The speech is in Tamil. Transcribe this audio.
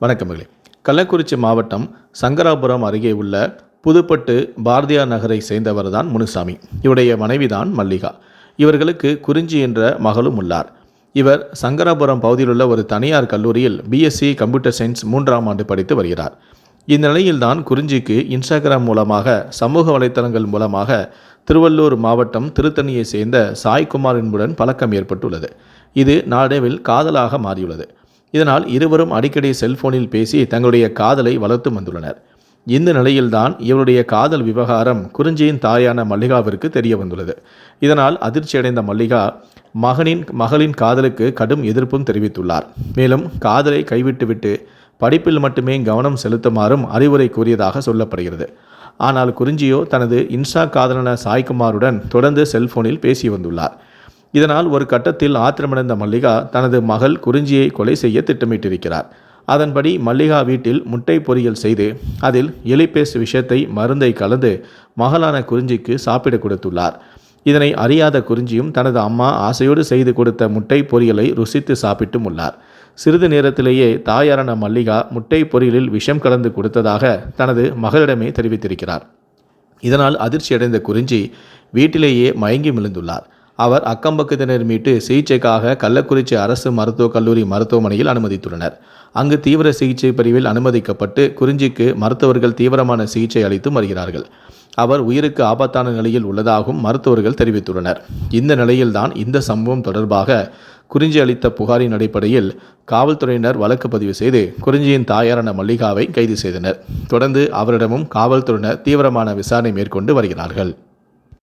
வணக்கமகளே கள்ளக்குறிச்சி மாவட்டம் சங்கராபுரம் அருகே உள்ள புதுப்பட்டு பாரதியார் நகரை சேர்ந்தவர் தான் முனுசாமி. இவருடைய மனைவிதான் மல்லிகா. இவர்களுக்கு குறிஞ்சி என்ற மகளும் உள்ளார். இவர் சங்கராபுரம் பகுதியிலுள்ள ஒரு தனியார் கல்லூரியில் பிஎஸ்சி கம்ப்யூட்டர் சயின்ஸ் மூன்றாம் ஆண்டு படித்து வருகிறார். இந்நிலையில்தான் குறிஞ்சிக்கு இன்ஸ்டாகிராம் மூலமாக சமூக வலைத்தளங்கள் மூலமாக திருவள்ளூர் மாவட்டம் திருத்தணியை சேர்ந்த சாய்குமார் என்புடன் பழக்கம் ஏற்பட்டுள்ளது. இது நாடவில் காதலாக மாறியுள்ளது. இதனால் இருவரும் அடிக்கடி செல்போனில் பேசி தங்களுடைய காதலை வளர்த்து வந்துள்ளனர். இந்த நிலையில்தான் இவருடைய காதல் விவகாரம் குறிஞ்சியின் தாயான மல்லிகாவிற்கு தெரிய வந்துள்ளது. இதனால் அதிர்ச்சியடைந்த மல்லிகா மகனின் மகளின் காதலுக்கு கடும் எதிர்ப்பும் தெரிவித்துள்ளார். மேலும் காதலை கைவிட்டுவிட்டு படிப்பில் மட்டுமே கவனம் செலுத்துமாறும் அறிவுரை கூறியதாக சொல்லப்படுகிறது. ஆனால் குறிஞ்சியோ தனது இன்ஸ்டா காதலன சாய்குமாருடன் தொடர்ந்து செல்போனில் பேசி வந்துள்ளார். இதனால் ஒரு கட்டத்தில் ஆத்திரமடைந்த மல்லிகா தனது மகள் குறிஞ்சியை கொலை செய்ய திட்டமிட்டிருக்கிறார். அதன்படி மல்லிகா வீட்டில் முட்டை பொரியல் செய்து அதில் எலிபேஸ் விஷத்தை மருந்தை கலந்து மகளான குறிஞ்சிக்கு சாப்பிட கொடுத்துள்ளார். இதனை அறியாத குறிஞ்சியும் தனது அம்மா ஆசையோடு செய்து கொடுத்த முட்டை பொரியலை ருசித்து சாப்பிட்டும் உள்ளார். சிறிது நேரத்திலேயே தாயாரான மல்லிகா முட்டை பொரியலில் விஷம் கலந்து கொடுத்ததாக தனது மகளிடமே தெரிவித்திருக்கிறார். இதனால் அதிர்ச்சியடைந்த குறிஞ்சி வீட்டிலேயே மயங்கி விழுந்துள்ளார் அவர் அக்கம்பக்கத்தினர் மீட்டு சிகிச்சைக்காக கள்ளக்குறிச்சி அரசு மருத்துவக் கல்லூரி மருத்துவமனையில் அனுமதித்துள்ளனர். அங்கு தீவிர சிகிச்சை பிரிவில் அனுமதிக்கப்பட்டு குறிஞ்சிக்கு மருத்துவர்கள் தீவிரமான சிகிச்சை அளித்து வருகிறார்கள். அவர் உயிருக்கு ஆபத்தான நிலையில் உள்ளதாகவும் மருத்துவர்கள் தெரிவித்துள்ளனர். இந்த நிலையில்தான் இந்த சம்பவம் தொடர்பாக குறிஞ்சி அளித்த புகாரின் அடிப்படையில் காவல்துறையினர் வழக்கு பதிவு செய்து குறிஞ்சியின் தாயாரான மல்லிகாவை கைது செய்தனர். தொடர்ந்து அவரிடமும் காவல்துறையினர் தீவிரமான விசாரணை மேற்கொண்டு வருகிறார்கள்.